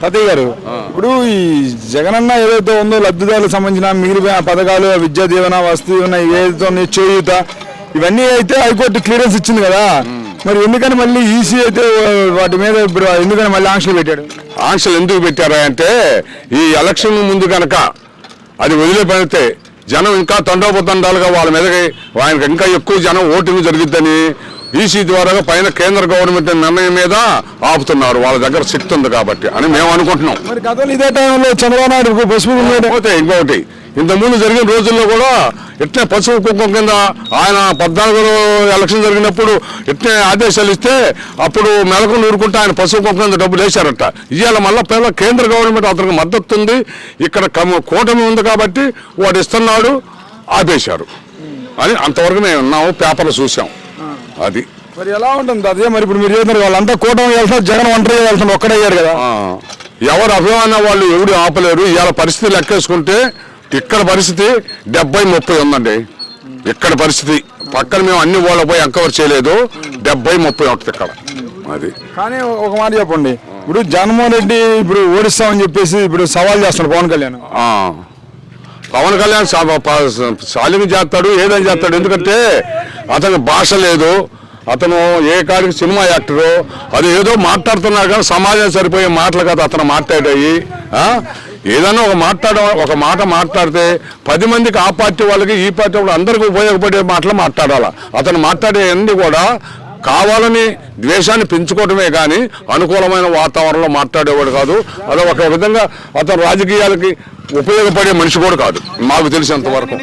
తాతయ్య గారు ఇప్పుడు ఈ జగనన్న ఏదైతే ఉందో లబ్ధిదారులకు సంబంధించిన మిగిలిపోయిన పథకాలు విద్యా దీవెన వస్తు దీవెన ఏదైతే ఉన్నాయో చేయూత ఇవన్నీ అయితే హైకోర్టు క్లియరెన్స్ ఇచ్చింది కదా. మరి ఎందుకని మళ్ళీ ఈసీ అయితే వాటి మీద ఇప్పుడు ఎందుకని మళ్ళీ ఆంక్షలు పెట్టాడు? ఆంక్షలు ఎందుకు పెట్టారా అంటే ఈ ఎలక్షన్ ముందు కనుక అది వదిలిపెడితే జనం ఇంకా తండోపతండాలుగా వాళ్ళ మీదకి ఆయనకి ఇంకా ఎక్కువ జనం ఓటింగ్ జరిగిద్దని ఈసీ ద్వారా పైన కేంద్ర గవర్నమెంట్ నిర్ణయం మీద ఆపుతున్నారు. వాళ్ళ దగ్గర శక్తి ఉంది కాబట్టి అని మేము అనుకుంటున్నాం. మరి గతంలో ఇదే టైంలో చంద్రబాబు నాయుడు పసుపు పోతే ఇంకొకటి ఇంతకుముందు జరిగిన రోజుల్లో కూడా ఇట్నే పసుపు కుంకుమ కింద ఆయన పద్నాలుగులో ఎలక్షన్ జరిగినప్పుడు ఇట్నే ఆదేశాలు ఇస్తే అప్పుడు మెలకు నూరుకుంటే ఆయన పసుపు కుంకుమ కింద డబ్బులు వేశారట. ఇవాళ మళ్ళీ పిల్ల కేంద్ర గవర్నమెంట్ అతనికి మద్దతు ఉంది. ఇక్కడ కూటమి ఉంది కాబట్టి వాడు ఇస్తున్నాడు ఆపేశారు. అని అంతవరకు మేము ఉన్నాము పేపర్లు చూసాం అది. మరి ఎలా ఉంటుంది అదే మరి ఇప్పుడు మీరు చేస్తున్నారు వాళ్ళంతా కూటమి వెళ్తారు జగన్ ఒంటరిగా వెళ్తారు ఒక్కడయ్యారు కదా. ఎవరు అభిమాన వాళ్ళు ఎవడు ఆపలేరు. ఇవాళ పరిస్థితి లెక్కేసుకుంటే ఇక్కడ పరిస్థితి డెబ్బై ముప్పై ఉందండి. ఇక్కడ పరిస్థితి. పక్కన మేము అన్ని వాళ్ళ పోయి ఎంకవర్ చేయలేదు. డెబ్బై ముప్పై ఉంటుంది ఇక్కడ. అది. కానీ ఒక మాట చెప్పండి. ఇప్పుడు జగన్మోహన్ రెడ్డి ఇప్పుడు ఓడిస్తామని చెప్పేసి ఇప్పుడు సవాల్ చేస్తున్నాడు పవన్ కళ్యాణ్. పవన్ కళ్యాణ్ సాలిమి చేస్తాడు ఏదైనా చేస్తాడు. ఎందుకంటే అతని భాష లేదు. అతను ఏ కాడికి సినిమా యాక్టరు అది ఏదో మాట్లాడుతున్నారు కానీ సమాజం సరిపోయే మాటలు కదా అతను మాట్లాడాయి ఏదైనా ఒక మాట్లాడ ఒక మాట మాట్లాడితే పది మందికి ఆ పార్టీ వాళ్ళకి ఈ పార్టీ వాళ్ళు అందరికీ ఉపయోగపడే మాటలు మాట్లాడాలి? అతను మాట్లాడే అన్ని కూడా కావాలని ద్వేషాన్ని పెంచుకోవటమే కానీ అనుకూలమైన వాతావరణంలో మాట్లాడేవాడు కాదు. అది ఒక విధంగా అతను రాజకీయాలకి ఉపయోగపడే మనిషి కూడా కాదు. మాకు తెలిసినంత వరకు.